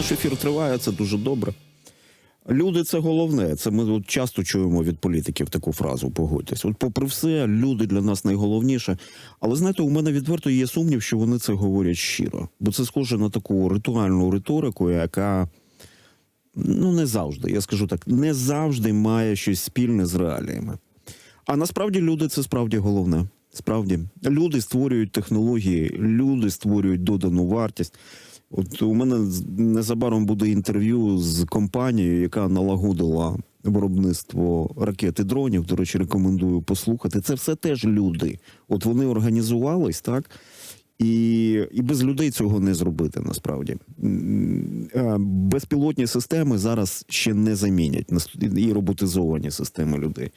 Наш ефір триває, це дуже добре. Люди це головне. Це ми от часто чуємо від політиків таку фразу. Погодьтесь. От, попри все, люди для нас найголовніше. Але знаєте, у мене відверто є сумнів, що вони це говорять щиро, бо це схоже на таку ритуальну риторику, яка ну не завжди, я скажу так, не завжди має щось спільне з реаліями. А насправді люди це справді головне. Справді, люди створюють технології, люди створюють додану вартість. От у мене незабаром буде інтерв'ю з компанією, яка налагодила виробництво ракет і дронів. До речі, рекомендую послухати. Це все теж люди. От вони організувались, так? І, і без людей цього не зробити насправді. Безпілотні системи зараз ще не замінять і роботизовані системи людей.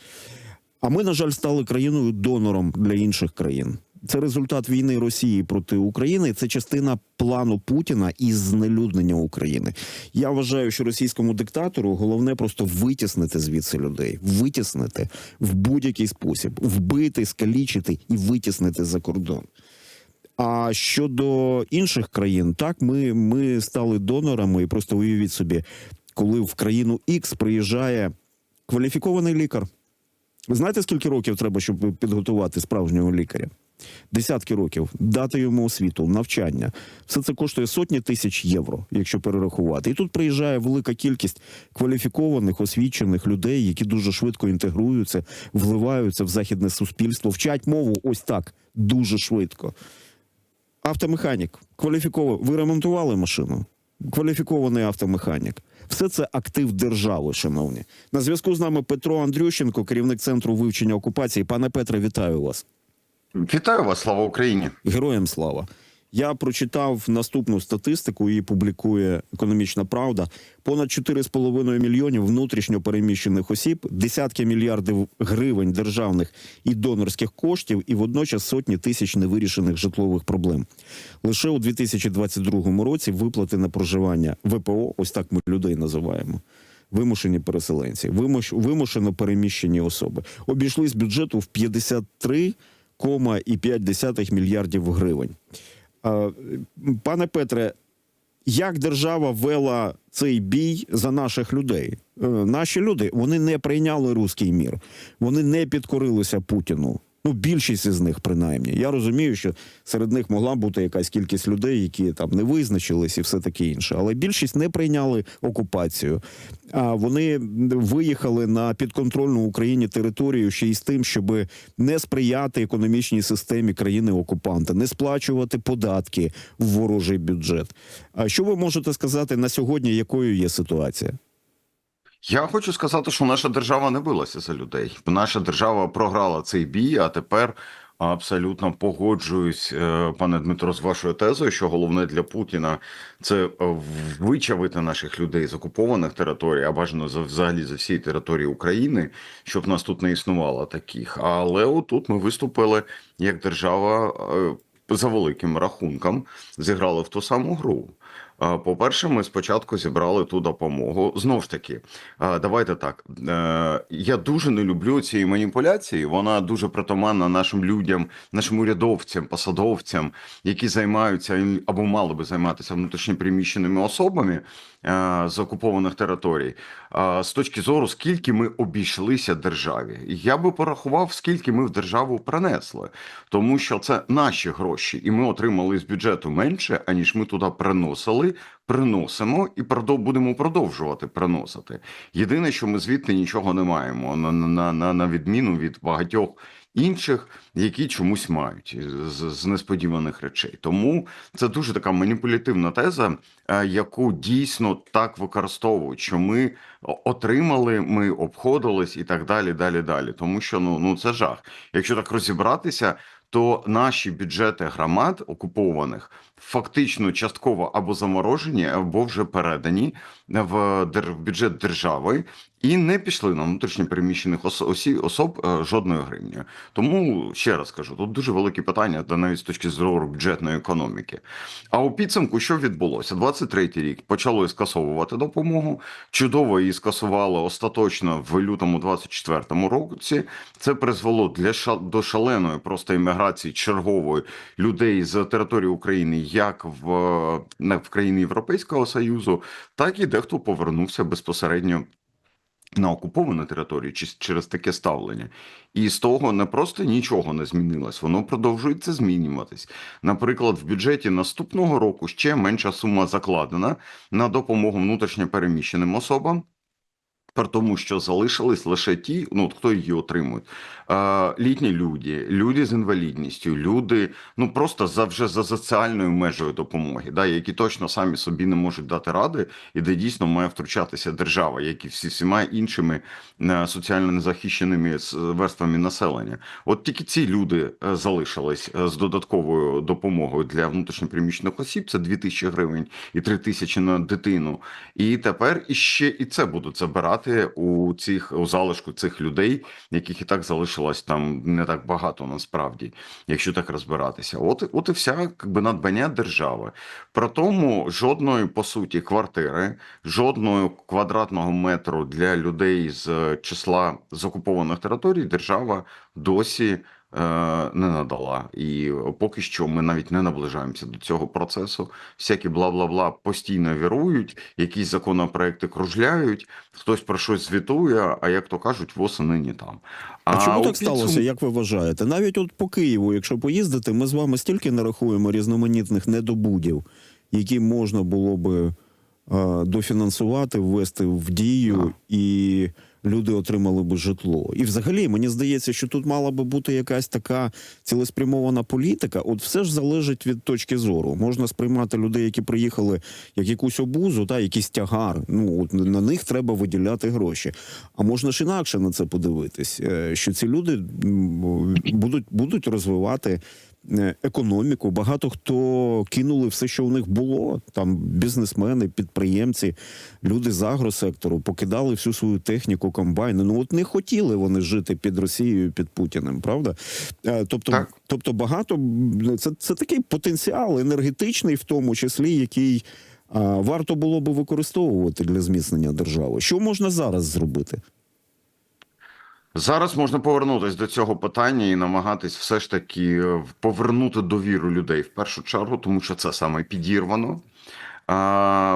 А ми, на жаль, стали країною донором для інших країн. Це результат війни Росії проти України. Це частина плану Путіна із знелюднення України. Я вважаю, що російському диктатору головне просто витіснити звідси людей, витіснити в будь-який спосіб, вбити, скалічити і витіснити за кордон. А щодо інших країн, так ми, ми стали донорами, і просто уявіть собі, коли в країну X приїжджає кваліфікований лікар. Ви знаєте, скільки років треба, щоб підготувати справжнього лікаря? Десятки років, дати йому освіту, навчання. Все це коштує сотні тисяч євро, якщо перерахувати. І тут приїжджає велика кількість кваліфікованих, освічених людей, які дуже швидко інтегруються, вливаються в західне суспільство, вчать мову ось так дуже швидко. Автомеханік, кваліфікований. Ви ремонтували машину? Кваліфікований автомеханік. Все це актив держави, шановні. На зв'язку з нами Петро Андрющенко, керівник центру вивчення окупації. Пане Петре, вітаю вас. Вітаю вас, слава Україні. Героям слава. Я прочитав наступну статистику, її публікує економічна правда. Понад 4,5 мільйонів внутрішньо переміщених осіб, десятки мільярдів гривень державних і донорських коштів, і водночас сотні тисяч невирішених житлових проблем. Лише у 2022 році виплати на проживання ВПО, ось так ми людей називаємо. Вимушені переселенці, вимуш, вимушено переміщені особи обійшлись бюджету в 53,5 мільярдів гривень. Пане Петре, як держава вела цей бій за наших людей? Е, Наші люди вони не прийняли руський мір, вони не підкорилися Путіну. Ну, більшість із них, принаймні. Я розумію, що серед них могла бути якась кількість людей, які там не визначились і все таке інше. Але більшість не прийняли окупацію. А вони виїхали на підконтрольну Україні територію ще й з тим, щоб не сприяти економічній системі країни-окупанта, не сплачувати податки в ворожий бюджет. А що ви можете сказати на сьогодні, якою є ситуація? Я хочу сказати, що наша держава не билася за людей. Наша держава програла цей бій, а тепер абсолютно погоджуюсь, е, пане Дмитро, з вашою тезою, що головне для Путіна це е, вичавити наших людей з окупованих територій, а бажано за взагалі за всієї території України, щоб нас тут не існувало таких. Але отут ми виступили як держава е, за великим рахунком, зіграли в ту саму гру. А, По-перше, ми спочатку зібрали ту допомогу. Знов ж таки, давайте так. е, Я дуже не люблю цієї маніпуляції. Вона дуже притаманна нашим людям, нашим урядовцям, посадовцям, які займаються або мали би займатися внутрішньопереміщеними особами е, з окупованих територій. З точки зору, скільки ми обійшлися державі, я би порахував, скільки ми в державу принесли, тому що це наші гроші, і ми отримали з бюджету менше, аніж ми туди приносили, приносимо і будемо продовжувати приносити. Єдине, що ми звідти нічого не маємо, на, на, на, на відміну від багатьох інших, які чомусь мають з, з несподіваних речей. Тому це дуже така маніпулятивна теза, е, яку дійсно так використовують, що ми отримали, ми обходились і так далі, далі, далі. Тому що ну, ну це жах. Якщо так розібратися, то наші бюджети громад окупованих фактично частково або заморожені, або вже передані в бюджет держави. і не пішли на внутрішньо переміщених ос- осі, особ е, жодної гривні. Тому ще раз кажу, тут дуже великі питання, та навіть з точки зору бюджетної економіки. А у підсумку, що відбулося? 23-й рік почали скасовувати допомогу. Чудово її скасували остаточно в лютому 24-му році. Це призвело для до шаленої просто імміграції чергової людей з території України, як в, не в країни Європейського Союзу, так і дехто повернувся безпосередньо на окуповану територію чи через таке ставлення. І з того не просто нічого не змінилось, воно продовжується змінюватись. Наприклад, в бюджеті наступного року ще менша сума закладена на допомогу внутрішньо переміщеним особам. При тому, що залишились лише ті, ну хто її отримують, е, літні люди, люди з інвалідністю, люди, ну просто за вже за соціальною межею допомоги, да, які точно самі собі не можуть дати ради, і де дійсно має втручатися держава, як і всі всіма іншими е, соціально незахищеними верствами населення. От тільки ці люди е, залишились е, з додатковою допомогою для внутрішньопереміщених осіб. Це 2 тисячі гривень і 3 тисячі на дитину. І тепер іще і це будуть забирати у цих у залишку цих людей, яких і так залишилось там не так багато насправді, якщо так розбиратися. От, от і вся якби надбання держави. Про тому жодної по суті квартири, жодного квадратного метру для людей з числа з окупованих територій держава досі. Е, Не надала, і поки що ми навіть не наближаємося до цього процесу. Всякі бла бла бла постійно вірують, якісь законопроекти кружляють, хтось про щось звітує, а як то кажуть, воси нині там. А, чому так підсум- сталося, як ви вважаєте? Навіть от по Києву, якщо поїздити, ми з вами стільки нарахуємо різноманітних недобудів, які можна було би е, дофінансувати, ввести в дію, Так. і люди отримали би житло. І взагалі мені здається, що тут мала би бути якась така цілеспрямована політика. От все ж залежить від точки зору. Можна сприймати людей, які приїхали як якусь обузу, та якийсь тягар. Ну от на них треба виділяти гроші. А можна ж інакше на це подивитись, е, що ці люди будуть, будуть розвивати. Е, Економіку багато хто кинули все, що у них було. Там бізнесмени, підприємці, люди з агросектору покидали всю свою техніку, комбайни. Ну от не хотіли вони жити під Росією, під Путіним, правда? Е, Тобто, Так. тобто багато це, це такий потенціал енергетичний, в тому числі, який варто було би використовувати для зміцнення держави. Що можна зараз зробити? Зараз можна повернутися до цього питання і намагатись все ж таки е, повернути довіру людей в першу чергу, тому що це саме підірвано.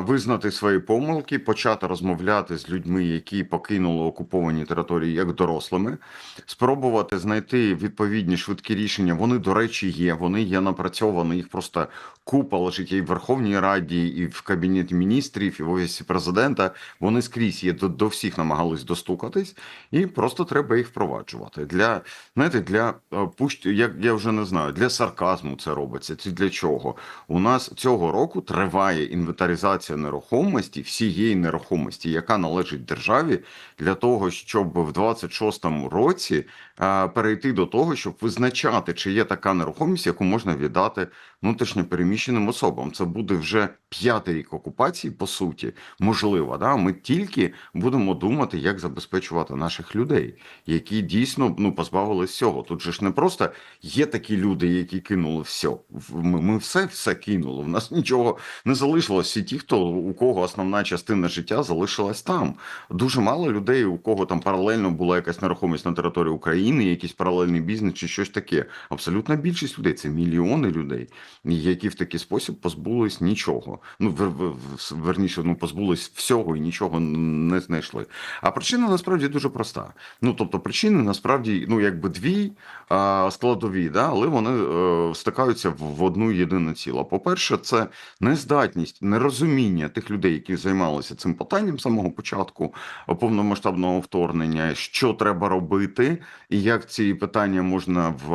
Визнати свої помилки, почати розмовляти з людьми, які покинули окуповані території як дорослими, спробувати знайти відповідні швидкі рішення. Вони, до речі, є. Вони є напрацьовані. Їх просто купа лежить і в Верховній Раді, і в Кабінеті міністрів, і в офісі президента. Вони скрізь є до, до всіх намагались достукатись, і просто треба їх впроваджувати. Для знаєте, для е, пущ, як я вже не знаю, для сарказму це робиться. Це для чого? У нас цього року триває інвентаризація нерухомості, всієї нерухомості, яка належить державі, для того, щоб в 26-му році е, перейти до того, щоб визначати, чи є така нерухомість, яку можна віддати внутрішньо переміщеним особам. Це буде вже п'ятий рік окупації, по суті, можливо. Да? Ми тільки будемо думати, як забезпечувати наших людей, які дійсно ну позбавились всього. Тут же ж не просто є такі люди, які кинули все. Ми, ми все все кинули. У нас нічого не залишилось. Всі ті, хто у кого основна частина життя залишилась там. Дуже мало людей, у кого там паралельно була якась нерухомість на території України, якийсь паралельний бізнес чи щось таке. Абсолютна більшість людей це мільйони людей, які в такий спосіб позбулись нічого. Ну вер, вер, верніше, ну позбулись всього і нічого не знайшли. А причина насправді дуже проста. Ну тобто, причини насправді ну якби дві а, складові, да, але вони е, стикаються в, одну єдину ціло. По-перше, це нездатність, нерозуміння тих людей, які займалися цим питанням з самого початку повномасштабного вторгнення, що треба робити, і як ці питання можна в,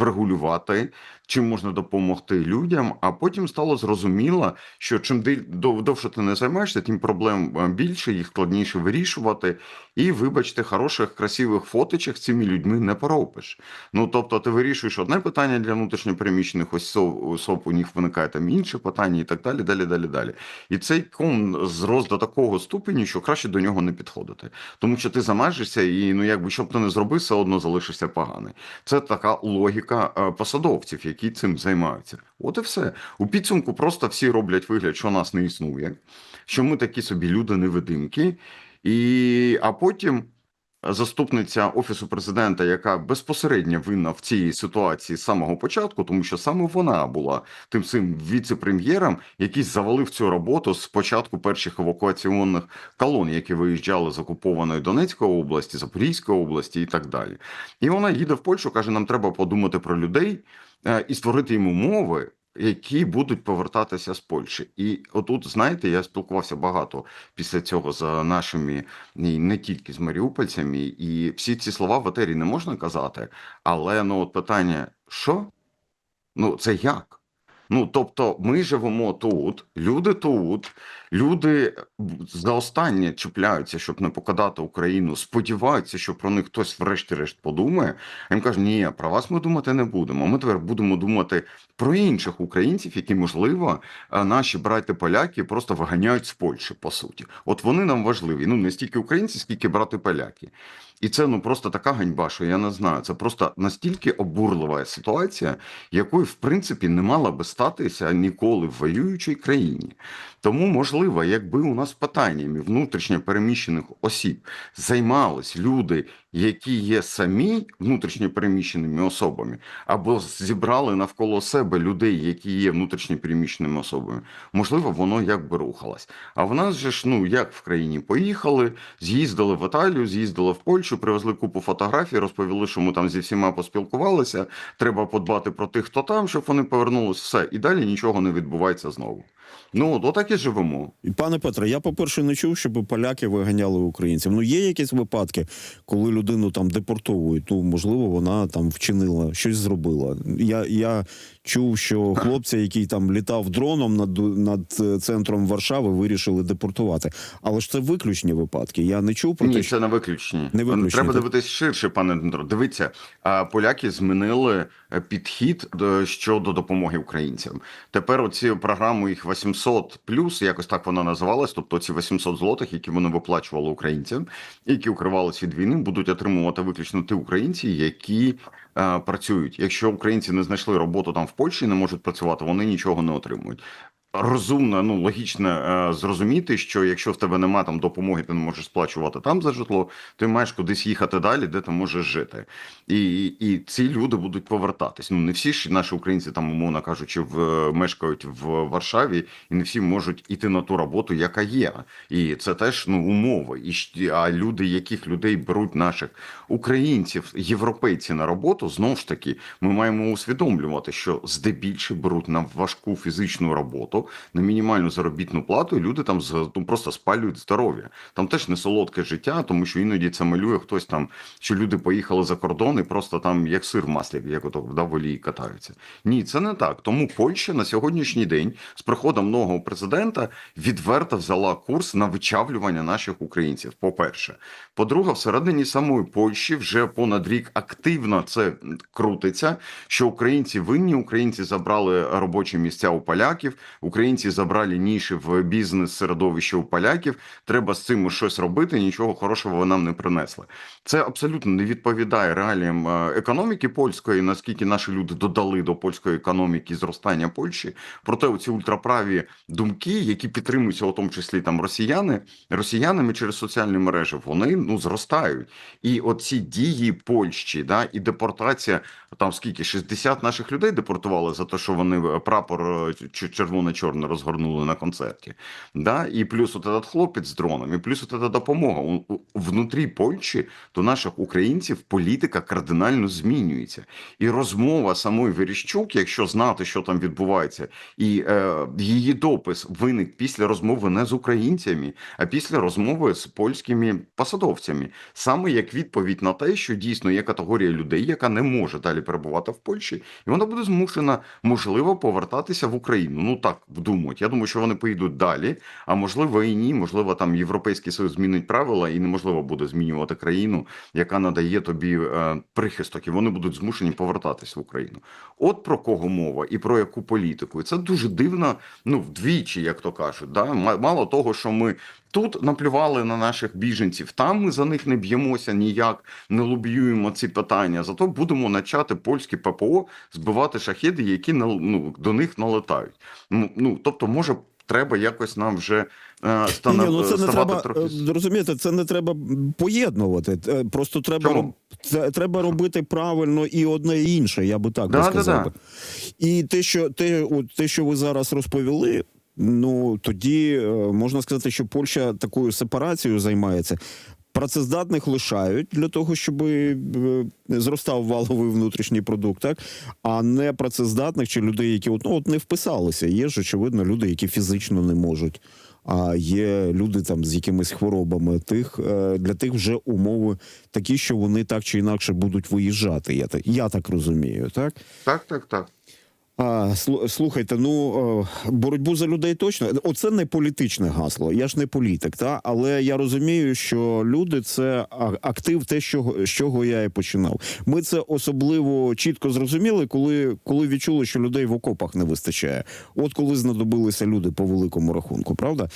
врегулювати, чим можна допомогти людям. А потім стало зрозуміло, що чим довше ти не займаєшся, тим проблем е, більше, їх складніше вирішувати. І, вибачте, хороших, красивих фоточок з цими людьми не поробиш. Ну тобто, ти вирішуєш одне питання для внутрішньопереміщених особ, особ, у них виникає там інше питання, і так далі, далі, далі, далі. І цей ком зрос до такого ступеню, що краще до нього не підходити. Тому що ти замажешся, і ну якби що б ти не зробив, все одно залишишся поганий. Це така логіка е, посадовців, які цим займаються. От і все. У підсумку просто всі роблять вигляд, що нас не існує, що ми такі собі люди невидимки, і а потім. Заступниця офісу президента, яка безпосередньо винна в цій ситуації з самого початку, тому що саме вона була тим цим віце-прем'єром, який завалив цю роботу з початку перших евакуаційних колон, які виїжджали з окупованої Донецької області, Запорізької області і так далі. І вона їде в Польщу, каже: нам треба подумати про людей е, і створити їм умови. Які будуть повертатися з Польщі, і отут, знаєте, я спілкувався багато після цього з нашими і не тільки з маріупольцями, і всі ці слова в етері не можна казати. Але ну от питання: що? Ну це як? Ну тобто, ми живемо тут, люди тут, люди за останнє чіпляються, щоб не покидати Україну, сподіваються, що про них хтось врешті-решт подумає. А їм кажуть, ні, про вас ми думати не будемо. Ми тепер будемо думати про інших українців, які, можливо, е, наші брати поляки просто виганяють з Польщі, по суті. От вони нам важливі. Ну не стільки українці, скільки брати поляки. І це ну просто така ганьба, що я не знаю. Це просто настільки обурлива ситуація, якої в принципі не мала би статися ніколи в воюючій країні. Тому, можливо, якби у нас питаннями внутрішньо переміщених осіб займались люди, які є самі внутрішньо переміщеними особами, або зібрали навколо себе людей, які є внутрішньо переміщеними особами, можливо, воно якби рухалось. А в нас же ж ну як в країні поїхали, з'їздили в Італію, з'їздили в Польщу, привезли купу фотографій, розповіли, що ми там зі всіма поспілкувалися. Треба подбати про тих, хто там, щоб вони повернулись. Все і далі нічого не відбувається знову. Ну от отак і живемо. І пане Петре, я по-перше не чув, щоб поляки виганяли українців. Ну є якісь випадки, коли людину там депортовують. Ну можливо, вона там вчинила щось зробила. Я, я чув, що хлопця, який там літав дроном над над е, центром Варшави, вирішили депортувати. Але ж це виключні випадки. Я не чув про Ні, те, що це не виключні. Не виключні, Треба так? дивитись ширше, пане Дмитро. Дивіться, а, поляки змінили е, підхід до- щодо допомоги українцям. Тепер оці програми їх 800 плюс, якось так вона називалась. Тобто ці 800 злотих, які вони виплачували українцям, які укривалися від війни, будуть отримувати виключно ті українці, які е, працюють. Якщо українці не знайшли роботу там в Польщі, не можуть працювати, вони нічого не отримують. Розумно, ну логічно е, зрозуміти, що якщо в тебе нема там допомоги, ти не можеш сплачувати там за житло, ти маєш кудись їхати далі, де ти можеш жити. І, і ці люди будуть повертатись. Ну не всі ж наші українці там, умовно кажучи, в мешкають в Варшаві, і не всі можуть іти на ту роботу, яка є. І це теж ну умови. І а люди, яких людей беруть наших українців, європейці на роботу, знову ж таки, ми маємо усвідомлювати, що здебільше беруть на важку фізичну роботу на мінімальну заробітну плату, і люди там ну, просто спалюють здоров'я. Там теж не солодке життя, тому що іноді це малює хтось там, що люди поїхали за кордон і просто там як сир в маслі, як ото да, в олії катаються. Ні, це не так. Тому Польща на сьогоднішній день з приходом нового президента відверто взяла курс на вичавлювання наших українців. По-перше, по-друге, всередині самої Польщі вже понад рік активно це крутиться. Що українці винні, українці забрали робочі місця у поляків, українці забрали ніші в бізнес середовище у поляків. Треба з цим щось робити. Нічого хорошого ви нам не принесли. Це абсолютно не відповідає реаліям е, економіки польської, наскільки наші люди додали до польської економіки зростання Польщі. Проте оці ультраправі думки, які підтримуються, у тому числі там росіяни, росіянами через соціальні мережі, вони ну зростають. І оці дії Польщі, да, і депортація там скільки 60 наших людей депортували за те, що вони е, прапор е, ч- червоно-чорний розгорнули на концерті. Да? І плюс от этот хлопець з дроном, і плюс от эта допомога. Внутрі Польщі до наших українців політика кардинально змінюється. І розмова самої Верещук, якщо знати, що там відбувається, і е, її допис виник після розмови не з українцями, а після розмови з польськими посадовцями, саме як відповідь на те, що дійсно є категорія людей, яка не може далі перебувати в Польщі, і вона буде змушена можливо повертатися в Україну. Ну так думають. Я думаю, що вони поїдуть далі. А можливо і ні. Можливо, там Європейський Союз змінить правила, і неможливо буде змінювати країну, яка надає тобі е, прихисток, і вони будуть змушені повертатись в Україну. От про кого мова і про яку політику. І це дуже дивно, ну вдвічі, як то кажуть. Да? Ма- Мало того, що ми тут наплювали на наших біженців, там ми за них не б'ємося ніяк, не лобіюємо ці питання. Зато будемо начати польські ППО збивати шахеди, які ну, до них налетають. Ну, ну тобто, може. Треба якось нам вже е, Ні, стана... ні, ну це не треба трохи. е, розумієте, це не треба поєднувати. Е, Просто треба Чому? це треба робити правильно і одне і інше. Я би так Да, да, сказав. да. би. І те, що те, те, що ви зараз розповіли. Ну тоді е, можна сказати, що Польща такою сепарацією займається. Працездатних лишають для того, щоб е, зростав валовий внутрішній продукт, так а не працездатних чи людей, які от, ну, от не вписалися. Є ж очевидно люди, які фізично не можуть. А є люди там з якимись хворобами. Тих е, для тих вже умови такі, що вони так чи інакше будуть виїжджати. Я так я так розумію, так. Так, так, так. А, слухайте, ну е, боротьбу за людей точно. Оце не політичне гасло. Я ж не політик, та але я розумію, що люди це актив, те, що з чого я і починав. Ми це особливо чітко зрозуміли, коли, коли відчули, що людей в окопах не вистачає. От коли знадобилися люди по великому рахунку, правда?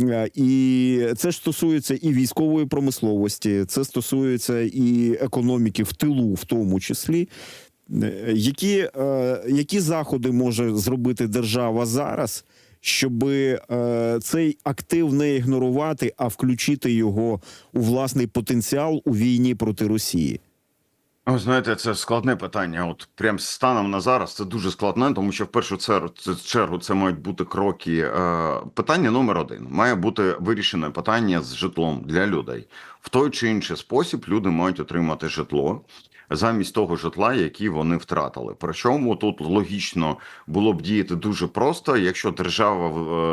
Е, І це ж стосується і військової промисловості, це стосується і економіки в тилу, в тому числі. Е, Які, е, які заходи може зробити держава зараз, щоб е, цей актив не ігнорувати, а включити його у власний потенціал у війні проти Росії? Ви знаєте, це складне питання. От прям станом на зараз це дуже складне, тому що в першу чергу це, мають бути кроки. Питання номер один має бути вирішене питання з житлом для людей. В той чи інший спосіб люди мають отримати житло замість того житла, яке вони втратили. Причому тут логічно було б діяти дуже просто. Якщо держава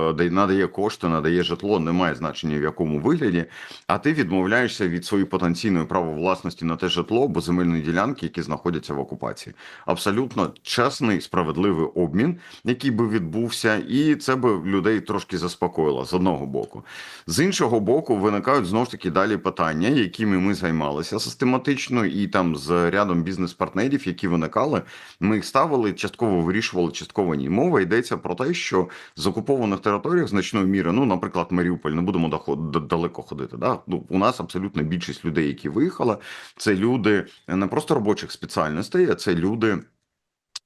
е, дає- надає кошти, надає житло, немає значення в якому вигляді, а ти відмовляєшся від своєї потенційної права власності на те житло або земельні ділянки, які знаходяться в окупації. Абсолютно чесний, справедливий обмін, який би відбувся, і це би людей трошки заспокоїло з одного боку. З іншого боку, виникають знову ж таки далі питання, якими ми займалися систематично, і там з рядом бізнес-партнерів, які виникали, ми їх ставили, частково вирішували, частково ні. Мова йдеться про те, що з окупованих територіях значної міри, ну, наприклад, Маріуполь, не будемо далеко ходити. Да? Ну, у нас абсолютно більшість людей, які виїхали, це люди не просто робочих спеціальностей, а це люди.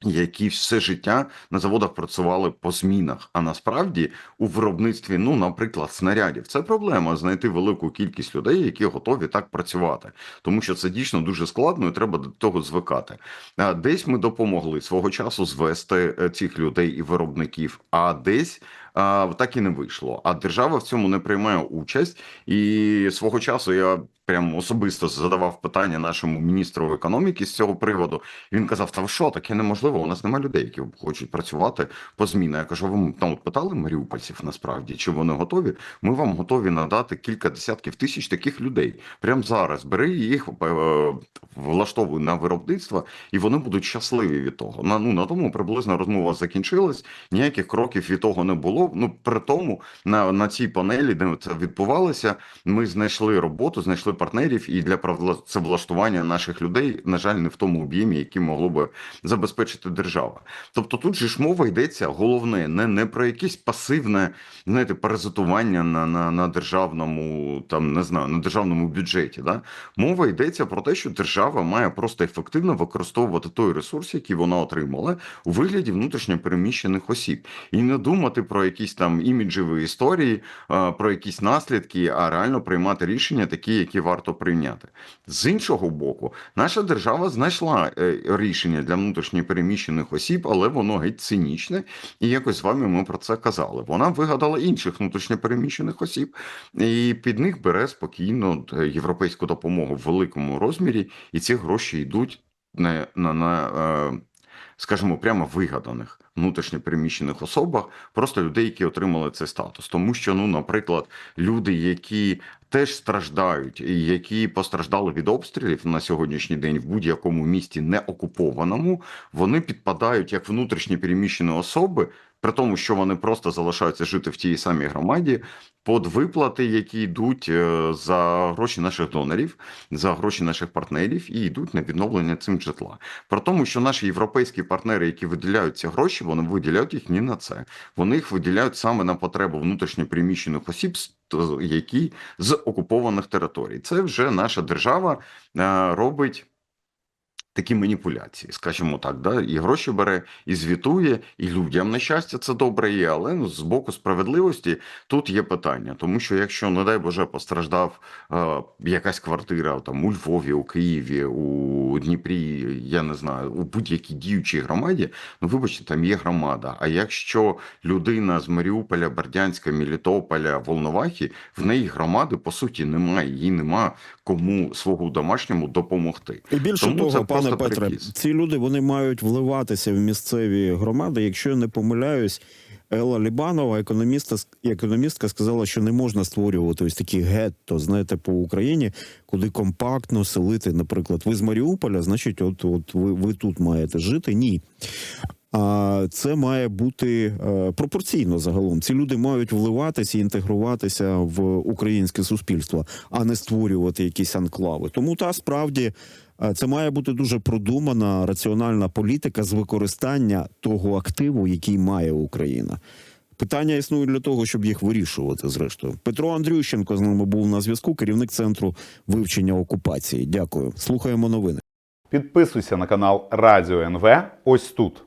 Які все життя на заводах працювали по змінах, а насправді у виробництві, ну, наприклад, снарядів, це проблема знайти велику кількість людей, які готові так працювати, тому що це дійсно дуже складно, і треба до того звикати. А Десь ми допомогли свого часу звести е, цих людей і виробників, а десь так і не вийшло. А держава в цьому не приймає участь. І свого часу я прям особисто задавав питання нашому міністру економіки з цього приводу. Він казав: Та що, таке неможливо? У нас немає людей, які хочуть працювати по змінах. Я кажу, ви там от питали маріупольців насправді, чи вони готові? Ми вам готові надати кілька десятків тисяч таких людей. Прямо зараз бери їх, е, влаштовуй на виробництво, і вони будуть щасливі від того. На ну на тому приблизно розмова закінчилась. Ніяких кроків від того не було. Ну при тому на, на цій панелі, де це відбувалося, ми знайшли роботу, знайшли партнерів, і для працевлаштування наших людей, на жаль, не в тому об'ємі, який могло би забезпечити держава. Тобто тут же ж мова йдеться головне не, не про якесь пасивне знаєте, паразитування на, на, на державному там не знаю на державному бюджеті. Да? Мова йдеться про те, що держава має просто ефективно використовувати той ресурс, який вона отримала у вигляді внутрішньо переміщених осіб, і не думати про якісь там іміджеві історії, про якісь наслідки, а реально приймати рішення, такі, які варто прийняти. З іншого боку, наша держава знайшла е, рішення для внутрішньо переміщених осіб, але воно геть цинічне. І якось з вами ми про це казали. Вона вигадала інших внутрішньо переміщених осіб, і під них бере спокійно е, європейську допомогу в великому розмірі, і ці гроші йдуть на, на, на е, скажімо, прямо вигаданих внутрішньо переміщених особах, просто людей, які отримали цей статус. Тому що, ну, наприклад, люди, які теж страждають, і які постраждали від обстрілів на сьогоднішній день в будь-якому місті не окупованому, вони підпадають як внутрішні переміщені особи, при тому, що вони просто залишаються жити в тій самій громаді, под виплати, які йдуть е, за гроші наших донорів, за гроші наших партнерів, і йдуть на відновлення цим житла. При тому, що наші європейські партнери, які виділяють ці гроші, вони виділяють їх не на це. Вони їх виділяють саме на потребу внутрішньопереміщених осіб, які з окупованих територій. Це вже наша держава е, робить. Такі маніпуляції, скажімо так, да? і гроші бере, і звітує, і людям на щастя це добре є. Але ну, з боку справедливості тут є питання, тому що якщо, не дай Боже, постраждав е, якась квартира там у Львові, у Києві, у Дніпрі, я не знаю, у будь-якій діючій громаді, ну вибачте, там є громада. А якщо людина з Маріуполя, Бердянська, Мелітополя, Волновахи, в неї громади по суті немає, їй нема кому свого домашньому допомогти. І більше Тому це того, пане Петре, ці люди вони мають вливатися в місцеві громади. Якщо я не помиляюсь, Елла Лібанова, економіста, економістка, сказала, що не можна створювати ось такі гетто, знаєте, по Україні, куди компактно селити. Наприклад, ви з Маріуполя, значить, от, от ви, ви тут маєте жити. Ні. А це має бути е, пропорційно загалом. Ці люди мають вливатися і інтегруватися в українське суспільство, а не створювати якісь анклави. Тому та справді це має бути дуже продумана раціональна політика з використання того активу, який має Україна. Питання існують для того, щоб їх вирішувати. Зрештою, Петро Андрющенко з нами був на зв'язку, керівник центру вивчення окупації. Дякую. Слухаємо новини. Підписуйся на канал Радіо НВ ось тут.